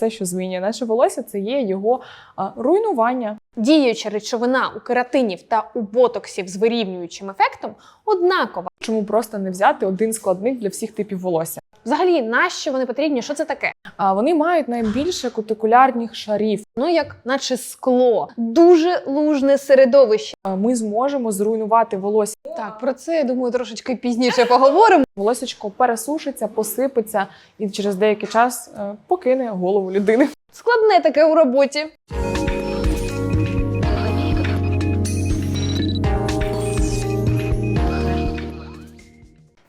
все, що змінює наше волосся, це є його руйнування. Діюча речовина у кератинів та у ботоксів з вирівнюючим ефектом однакова. Чому просто не взяти один складник для всіх типів волосся? Взагалі, нащо вони потрібні? Що це таке? А вони мають найбільше кутикулярних шарів. Ну як, наче скло, дуже лужне середовище. А Ми зможемо зруйнувати волосся. Так, про це я думаю трошечки пізніше поговоримо. Волосечко пересушиться, посипеться і через деякий час е, покине голову людини. Складне таке у роботі.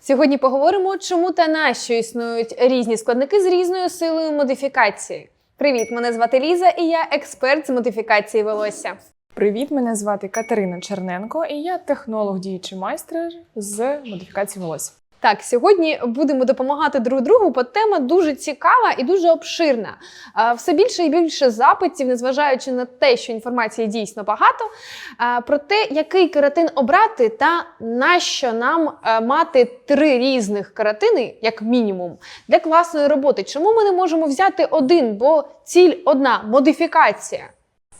Сьогодні поговоримо, чому та на що існують різні складники з різною силою модифікації. Привіт, мене звати Ліза, і я експерт з модифікації волосся. Привіт, мене звати Катерина Черненко, і я технолог діючий майстер з модифікації волосся. Так, сьогодні будемо допомагати друг другу, бо тема дуже цікава і дуже обширна. Все більше і більше запитів, незважаючи на те, що інформації дійсно багато, про те, який кератин обрати та нащо нам мати три різних кератини, як мінімум, для класної роботи. Чому ми не можемо взяти один, бо ціль одна модифікація.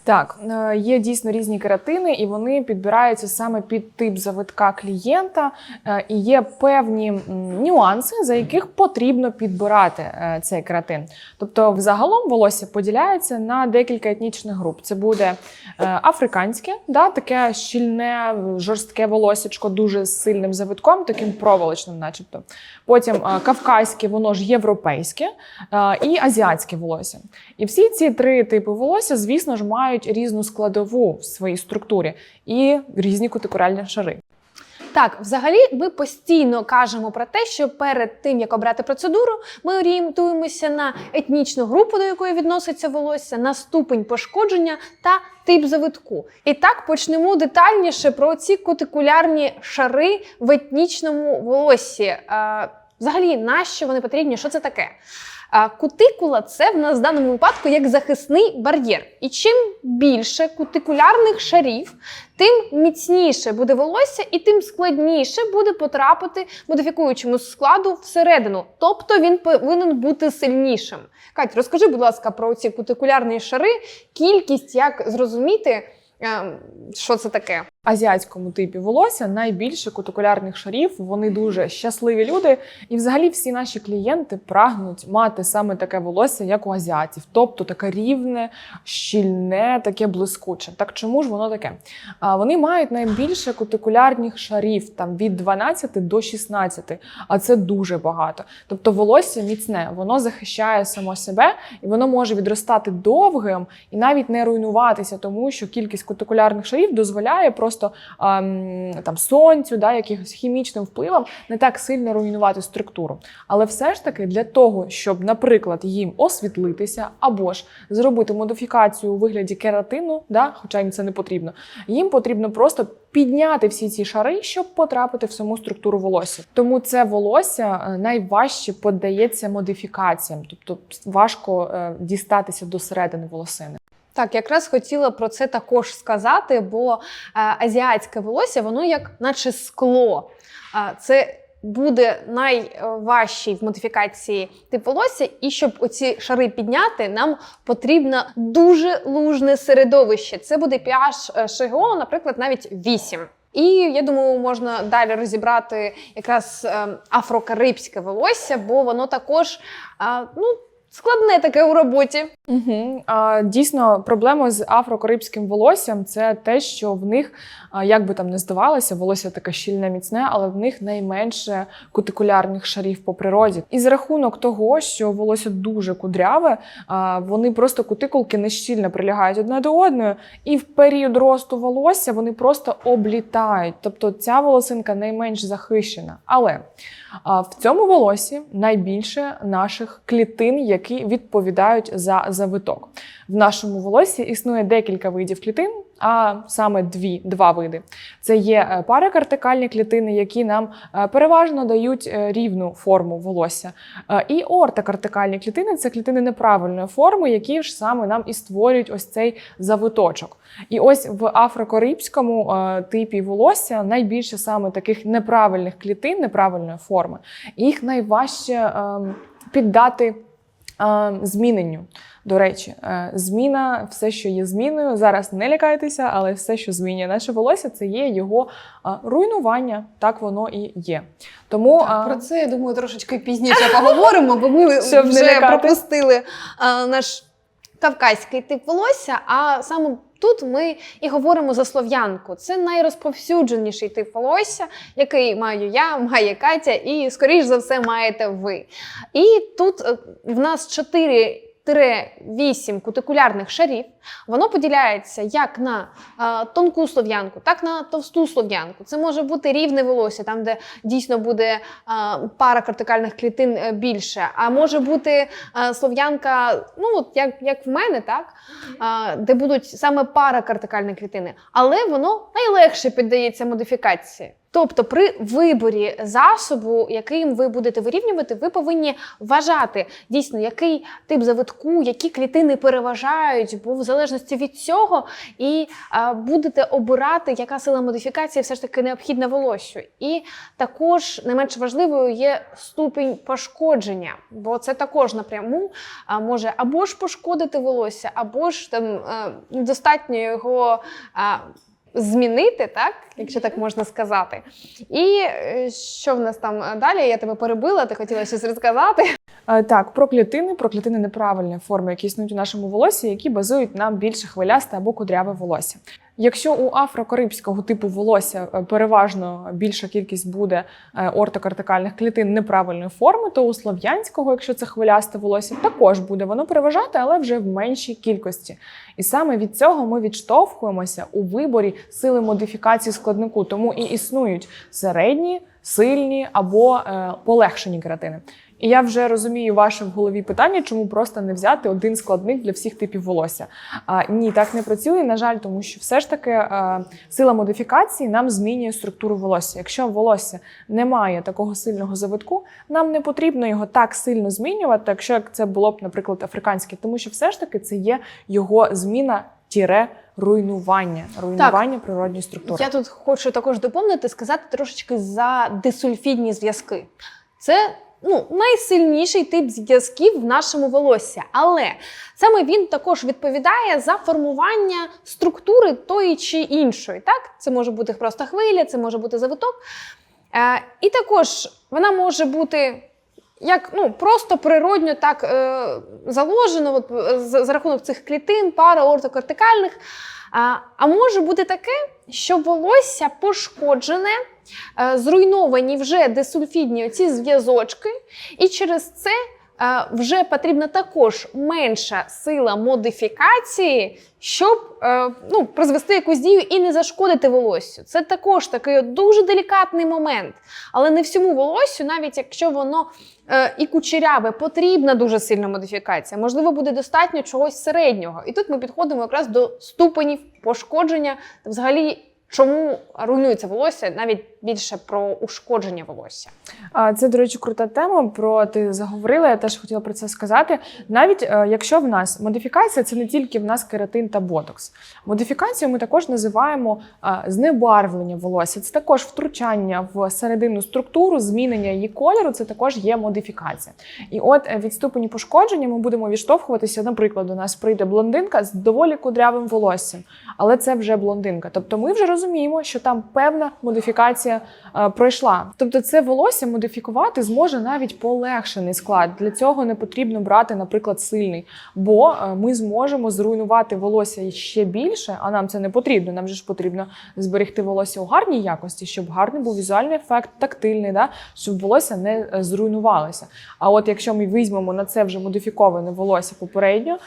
Так, е, є дійсно різні кератини, і вони підбираються саме під тип завитка клієнта. е, І є певні нюанси, за яких потрібно підбирати е, цей кератин. Тобто, взагалом волосся поділяється на декілька етнічних груп. Це буде африканське, да, таке щільне, жорстке волосячко, дуже сильним завитком, таким проволочним, начебто. Потім кавказьке, воно ж європейське і азіатське волосся. І всі ці три типи волосся, звісно ж, мають різну складову в своїй структурі і різні кутикуральні шари. Так, взагалі, ми постійно кажемо про те, що перед тим як обрати процедуру, ми орієнтуємося на етнічну групу, до якої відноситься волосся, на ступень пошкодження та тип завитку. І так почнемо детальніше про ці кутикулярні шари в етнічному волоссі. Е, Взагалі, нащо вони потрібні? Що це таке? Кутикула це в нас в даному випадку як захисний бар'єр. І чим більше кутикулярних шарів, тим міцніше буде волосся, і тим складніше буде потрапити модифікуючому складу всередину. Тобто він повинен бути сильнішим. Кать, розкажи, будь ласка, про ці кутикулярні шари, кількість, як зрозуміти, ем, що це таке. Азіатському типі волосся найбільше кутикулярних шарів. Вони дуже щасливі люди. І взагалі всі наші клієнти прагнуть мати саме таке волосся, як у азіатів, тобто таке рівне, щільне, таке блискуче. Так чому ж воно таке? А вони мають найбільше кутикулярних шарів, там від 12 до 16, а це дуже багато. Тобто волосся міцне, воно захищає само себе і воно може відростати довгим і навіть не руйнуватися, тому що кількість кутикулярних шарів дозволяє просто ем, там сонцю, да, якихось хімічним впливам не так сильно руйнувати структуру. Але все ж таки для того, щоб, наприклад, їм освітлитися або ж зробити модифікацію у вигляді кератину, да, хоча їм це не потрібно, їм потрібно просто підняти всі ці шари, щоб потрапити в саму структуру волосся. Тому це волосся е, найважче поддається модифікаціям, тобто важко е, дістатися до середини волосини. Так, якраз хотіла про це також сказати, бо е, азіатське волосся, воно як наче скло. Е, це буде найважчий в модифікації тип волосся, і щоб оці шари підняти, нам потрібно дуже лужне середовище. Це буде pH ШГО, наприклад, навіть 8. І я думаю, можна далі розібрати якраз е, афрокарибське волосся, бо воно також е, ну, складне таке у роботі. Угу. А, дійсно, проблема з афрокарибським волоссям це те, що в них, як би там не здавалося, волосся таке щільне, міцне, але в них найменше кутикулярних шарів по природі. І за рахунок того, що волосся дуже кудряве, а, вони просто кутикулки не щільно прилягають одна до одної, і в період росту волосся вони просто облітають. Тобто ця волосинка найменш захищена. Але а, в цьому волосі найбільше наших клітин, які відповідають за завиток. В нашому волосі існує декілька видів клітин, а саме дві, два види. Це є е, паракартикальні клітини, які нам е, переважно дають е, рівну форму волосся. І ортокартикальні клітини це клітини неправильної форми, які ж саме нам і створюють ось цей завиточок. І ось в афрокарибському типі волосся найбільше саме таких неправильних клітин, неправильної форми. Їх найважче ем, піддати зміненню. До речі, е, зміна, все, що є зміною, зараз не лякайтеся, але все, що змінює наше волосся, це є його руйнування. Так воно і є. Тому Так, про це я думаю трошечки пізніше поговоримо, бо ми Щоб вже пропустили наш кавказький тип волосся. А саме тут ми і говоримо за слов'янку. Це найрозповсюдженіший тип волосся, який маю я, має Катя, і скоріш за все маєте ви. І тут е, в нас 4 8 кутикулярних шарів, воно поділяється як на е, тонку слов'янку, так на товсту слов'янку. Це може бути рівне волосся, там, де дійсно буде е, пара кортикальних клітин е, більше. А може бути е, слов'янка, ну от як, як в мене, так? Е, де будуть саме пара кортикальні клітини. Але воно найлегше піддається модифікації. Тобто, при виборі засобу, яким ви будете вирівнювати, ви повинні вважати дійсно, який тип завитку, які клітини переважають, бо в залежності від цього і а, будете обирати, яка сила модифікації все ж таки необхідна волосю. І також не менш важливою є ступінь пошкодження, бо це також напряму а, може або ж пошкодити волосся, або ж там а, достатньо його. А, Змінити, так, якщо так можна сказати. І е, що в нас там далі? Я тебе перебила, ти хотіла щось розказати. Е, Так, про клітини, про клітини неправильної форми, які існують у нашому волосі, які базують на більше хвилясте або кудряве волосся. Якщо у афрокарибського типу волосся е, переважно більша кількість буде е, ортокортикальних клітин неправильної форми, то у слов'янського, якщо це хвилясте волосся, також буде воно переважати, але вже в меншій кількості. І саме від цього ми відштовхуємося у виборі сили модифікації складнику, тому і існують середні, сильні або е, полегшені кератини. І я вже розумію ваше в голові питання, чому просто не взяти один складник для всіх типів волосся. А, ні, так не працює, на жаль, тому що все ж таки е, сила модифікації нам змінює структуру волосся. Якщо волосся не має такого сильного завитку, нам не потрібно його так сильно змінювати, якщо як це було б, наприклад, африканське, тому що все ж таки це є його зміна тіре руйнування, руйнування природньої структури. Я тут хочу також доповнити, сказати трошечки за дисульфідні зв'язки. Це ну, найсильніший тип зв'язків в нашому волосся. Але саме він також відповідає за формування структури тої чи іншої. Так? Це може бути просто хвиля, це може бути завиток. Е, і також вона може бути. Як ну просто природньо так е, заложено, от, за, за рахунок цих клітин, пара ортокортикальних. А, може бути таке, що волосся пошкоджене, е, зруйновані вже десульфідні оці зв'язочки, і через це вже потрібна також менша сила модифікації, щоб е, ну, призвести якусь дію і не зашкодити волоссю. Це також такий дуже делікатний момент. Але не всьому волоссю, навіть якщо воно е, і кучеряве, потрібна дуже сильна модифікація. Можливо, буде достатньо чогось середнього. І тут ми підходимо якраз до ступенів пошкодження, взагалі, чому руйнується волосся, навіть більше про ушкодження волосся. Це, до речі, крута тема. Про ти заговорила. Я теж хотіла про це сказати. Навіть е, якщо в нас модифікація, це не тільки в нас кератин та ботокс. Модифікацію ми також називаємо а, знебарвлення волосся. Це також втручання в серединну структуру, змінення її кольору. Це також є модифікація. І от е, від ступені пошкодження ми будемо відштовхуватися. Наприклад, до нас прийде блондинка з доволі кудрявим волоссям, але це вже блондинка. Тобто, ми вже розуміємо, що там певна модифікація е, пройшла. Тобто, це волосся модифікувати зможе навіть полегшений склад. Для цього не потрібно брати, наприклад, сильний, бо е, ми зможемо зруйнувати волосся ще більше, а нам це не потрібно. Нам же ж потрібно зберегти волосся у гарній якості, щоб гарний був візуальний ефект, тактильний, да? щоб волосся не е, зруйнувалося. А от якщо ми візьмемо на це вже модифіковане волосся попередньо,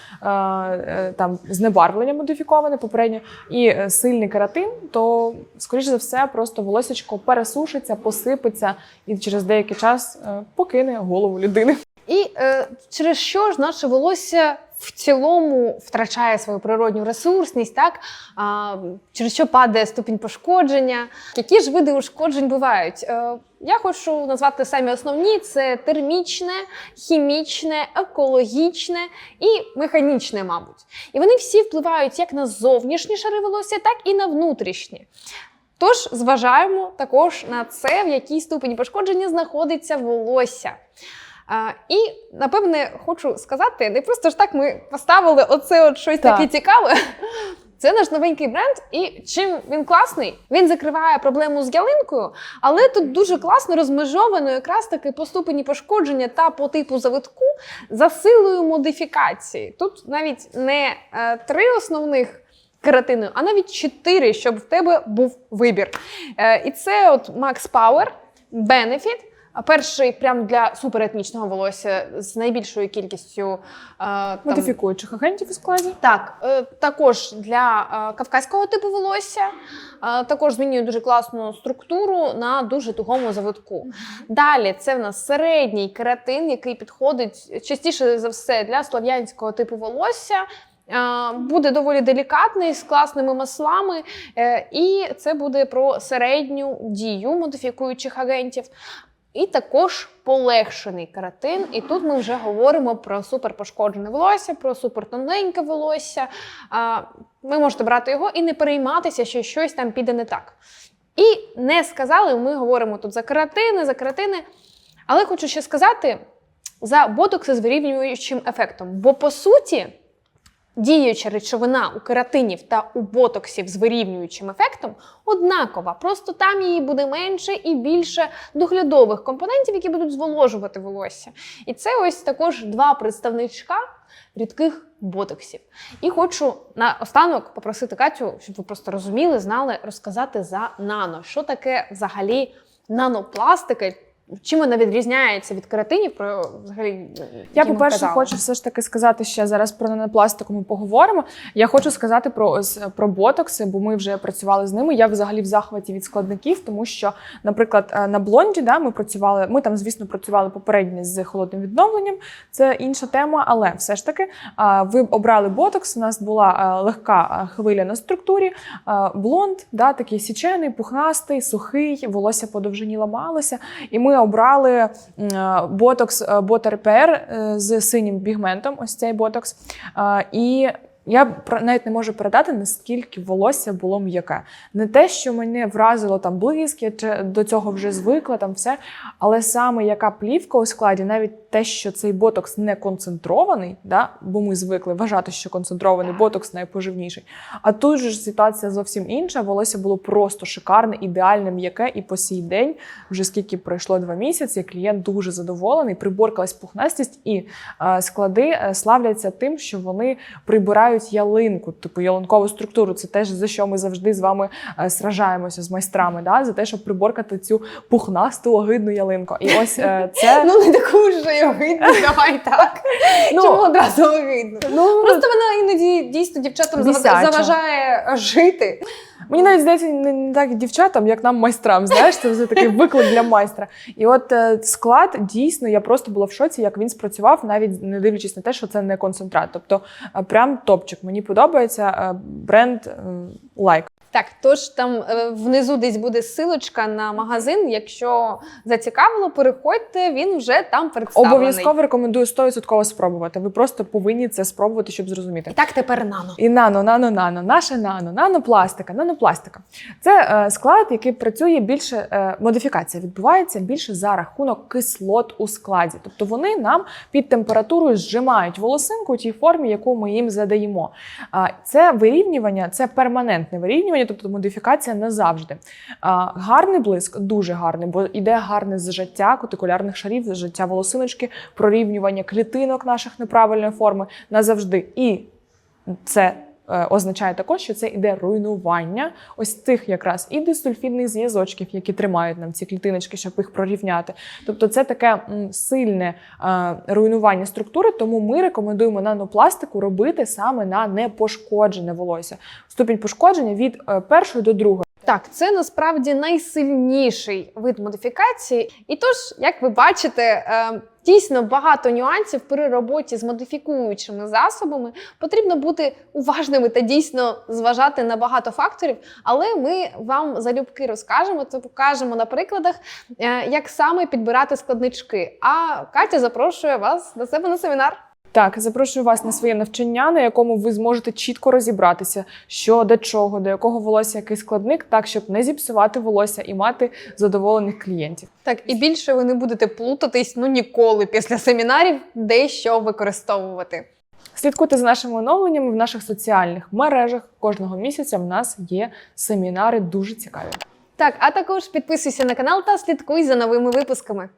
там знебарвлення модифіковане попередньо і сильний кератин, то скоріш за все просто волосечко пересушиться, посипеться і через деякий час е, покине голову людини. І е, через що ж наше волосся в цілому втрачає свою природню ресурсність, так? А, через що падає ступінь пошкодження? Які ж види ушкоджень бувають? Е, я хочу назвати самі основні: це термічне, хімічне, екологічне і механічне, мабуть. І вони всі впливають як на зовнішні шари волосся, так і на внутрішні. Тож зважаємо також на це, в якій ступені пошкодження знаходиться волосся. А, і напевне хочу сказати, не просто ж так ми поставили оце от щось Так. таке цікаве. Це наш новенький бренд, і чим він класний? Він закриває проблему з ялинкою, але тут дуже класно розмежовано якраз таки по ступені пошкодження та по типу завитку за силою модифікації. Тут навіть не е, три основних кератини, а навіть чотири, щоб в тебе був вибір. Е, і це от Max Power, Benefit. Перший прям для суперетнічного волосся з найбільшою кількістю е, там, Модифікуючих агентів у складі. так, е, також для кавказького типу волосся, також змінює дуже класну структуру на дуже тугому завитку. Далі це в нас середній кератин, який підходить частіше за все для слов'янського типу волосся. Е, Буде доволі делікатний з класними маслами, е, і це буде про середню дію модифікуючих агентів. І також полегшений кератин. І тут ми вже говоримо про суперпошкоджене волосся, про супертоненьке волосся. Ви можете брати його і не перейматися, що щось там піде не так. І не сказали, ми говоримо тут за кератини, за кератини. Але хочу ще сказати за ботокси з вирівнюючим ефектом. Бо по суті, діюча речовина у кератинів та у ботоксів з вирівнюючим ефектом однакова. Просто там її буде менше і більше доглядових компонентів, які будуть зволожувати волосся. І це ось також два представничка рідких ботоксів. І хочу на останок попросити Катю, щоб ви просто розуміли, знали, розказати за нано. Що таке взагалі нанопластика? Чим вона відрізняється від кератинів? Про взагалі Я, по-перше, хочу все ж таки сказати ще зараз про нанопластику ми поговоримо. Я хочу сказати про ось про ботокси, бо ми вже працювали з ними. Я взагалі в захваті від складників, тому що, наприклад, е, на блонді да, ми працювали. Ми там, звісно, працювали попередньо з холодним відновленням. Це інша тема, але все ж таки ви обрали ботокс. У нас була е, легка е, хвиля на структурі. Блонд, да, такий січений, пухнастий, сухий, волосся по довжині ламалося. І ми обрали ботокс Ботер-ПР е, з синім пігментом, ось цей ботокс. Е, І я навіть не можу передати, наскільки волосся було м'яке. Не те, що мене вразило там блиск, я чи до цього вже звикла, там все. Але саме яка плівка у складі, навіть те, що цей ботокс не концентрований, да, бо ми звикли вважати, що концентрований ботокс найпоживніший. А тут же ж ситуація зовсім інша. Волосся було просто шикарне, ідеальне, м'яке, і по сей день, вже скільки пройшло два місяці, клієнт дуже задоволений, приборкалась пухнастість, і е, склади е, славляться тим, що вони прибирають ялинку, типу ялинкову структуру. Це теж за що ми завжди з вами е, сражаємося з майстрами, да? за те, щоб приборкати цю пухнасту огидну ялинку. І ось е, це Ну, не таку вже огидну, давай так. Ну, Чому одразу огидну? ну, Просто вона іноді дійсно дівчатам заважає жити. Мені навіть здається, не, так дівчатам, як нам майстрам. Знаєш, це вже такий виклик для майстра. І от е, склад дійсно я просто була в шоці, як він спрацював, навіть не дивлячись на те, що це не концентрат. Тобто, е, прям топчик. Мені подобається е, бренд лайк. Так, тож там е, внизу десь буде силочка на магазин. Якщо зацікавило, переходьте, він вже там представлений. Обов'язково рекомендую 100% спробувати. Ви просто повинні це спробувати, щоб зрозуміти. І так тепер нано. І нано, нано, нано, наше нано, нанопластика, нанопластика. Це е, склад, який працює більше, е, модифікація відбувається більше за рахунок кислот у складі. Тобто вони нам під температурою зжимають волосинку у тій формі, яку ми їм задаємо. Це вирівнювання, це перманентне вирівнювання, тобто модифікація назавжди. А, гарний блиск, дуже гарний, бо іде гарне зжаття кутикулярних шарів, зжаття волосиночки, прорівнювання клітинок наших неправильної форми назавжди. І це означає також, що це іде руйнування ось цих якраз і дисульфідних зв'язочків, які тримають нам ці клітиночки, щоб їх прорівняти. Тобто, це таке сильне е, руйнування структури, тому ми рекомендуємо нанопластику робити саме на непошкоджене волосся. Ступінь пошкодження від е, першої до другої. Так, це насправді найсильніший вид модифікації. І тож, як ви бачите, е, дійсно багато нюансів при роботі з модифікуючими засобами. Потрібно бути уважними та дійсно зважати на багато факторів. Але ми вам залюбки розкажемо та покажемо на прикладах, е, як саме підбирати складнички. А Катя запрошує вас до себе на семінар. Так, запрошую вас на своє навчання, на якому ви зможете чітко розібратися, що до чого, до якого волосся який складник, так щоб не зіпсувати волосся і мати задоволених клієнтів. Так, і більше ви не будете плутатись ну ніколи після семінарів, де що використовувати. Слідкуйте за нашими оновленнями в наших соціальних мережах. Кожного місяця в нас є семінари дуже цікаві. Так, а також підписуйся на канал та слідкуй за новими випусками.